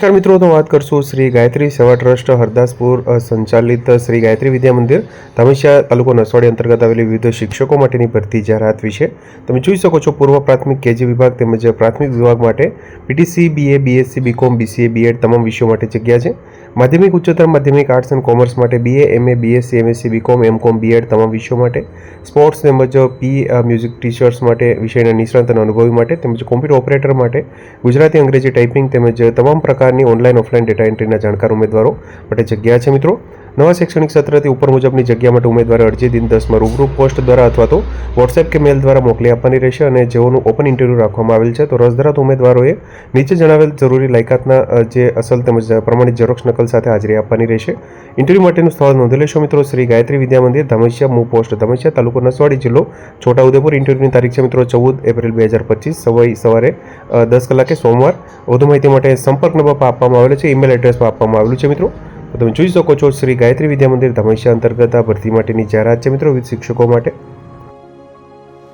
નમસ્કાર મિત્રો, તો વાત કરશું શ્રી ગાયત્રી સેવા ટ્રસ્ટ હરદાસપુર સંચાલિત શ્રી ગાયત્રી વિદ્યા મંદિર ધમેશિયા તાલુકો નસવાડી અંતર્ગત આવેલી વિવિધ શિક્ષકો માટેની ભરતી જાહેરાત વિશે. તમે જોઈ શકો છો, પૂર્વ પ્રાથમિક કેજી વિભાગ તેમજ પ્રાથમિક વિભાગ માટે PTC BA BSc BCom BCA BEd તમામ વિષયો માટે જગ્યા છે. માધ્યમિક, ઉચ્ચતર માધ્યમિક આર્ટ્સ એન્ડ કોમર્સ માટે BA MA BSc MSc BCom MCom BEd તમામ વિષયો માટે. સ્પોર્ટ્સ તેમજ પી મ્યુઝિક ટીચર્સ માટે વિષયના નિષ્ણાંત અને અનુભવી માટે તેમજ કોમ્પ્યુટર ઓપરેટર માટે ગુજરાતી, અંગ્રેજી ટાઈપિંગ તેમજ તમામ પ્રકારની ઓનલાઈન ઓફલાઈન ડેટા એન્ટ્રીના જાણકાર ઉમેદવારો માટે જગ્યા છે મિત્રો. નવા શૈક્ષણિક સત્રથી ઉપર મુજબની જગ્યા માટે ઉમેદવારે અરજી દિન દસમાં રૂબરૂ પોસ્ટ દ્વારા અથવા તો વોટ્સએપ કે મેલ દ્વારા મોકલી આપવાની રહેશે અને જેઓનું ઓપન ઇન્ટરવ્યૂ રાખવામાં આવેલ છે, તો રસ ધરાવતા ઉમેદવારોએ નીચે જણાવેલ જરૂરી લાયકાતના જે અસલ તેમજ પ્રમાણિત ઝેરોક્ષ નકલ સાથે હાજરી આપવાની રહેશે. ઇન્ટરવ્યૂ માટેનું સ્થળ નોંધી લેશો મિત્રો. શ્રી ગાયત્રી વિદ્યા મંદિર ધમેશિયા મૂ પોસ્ટ ધમેશિયા તાલુકો નસવાડી જિલ્લો, છોટાઉદેપુર. ઇન્ટરવ્યૂની તારીખ છે મિત્રો ચૌદ એપ્રિલ બે હજાર પચીસ. સવાઈ સવારે દસ કલાકે સોમવાર. વધુ માહિતી માટે સંપર્ક નંબર આપવામાં આવેલો છે. ઈમેલ એડ્રેસ પર આપવામાં આવેલું છે મિત્રો. તમે જોઈ શકો છો શ્રી ગાયત્રી વિદ્યા મંદિર ધમેશા અંતર્ગત આ ભરતી માટેની જાહેરાત છે મિત્રો વિવિધ શિક્ષકો માટે.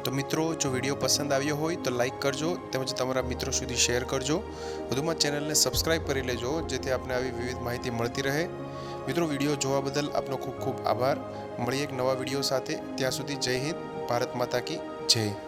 તો મિત્રો, જો વીડિયો પસંદ આવ્યો હોય તો લાઈક કરજો તેમજ તમારા મિત્રો સુધી શેર કરજો. વધુમાં ચેનલને સબસ્ક્રાઇબ કરી લેજો જેથી આપને આવી વિવિધ માહિતી મળતી રહે. મિત્રો, વીડિયો જોવા બદલ આપનો ખૂબ ખૂબ આભાર. મળીએ એક નવા વીડિયો સાથે. ત્યાં સુધી જય હિન્દ, ભારત માતા કી જય.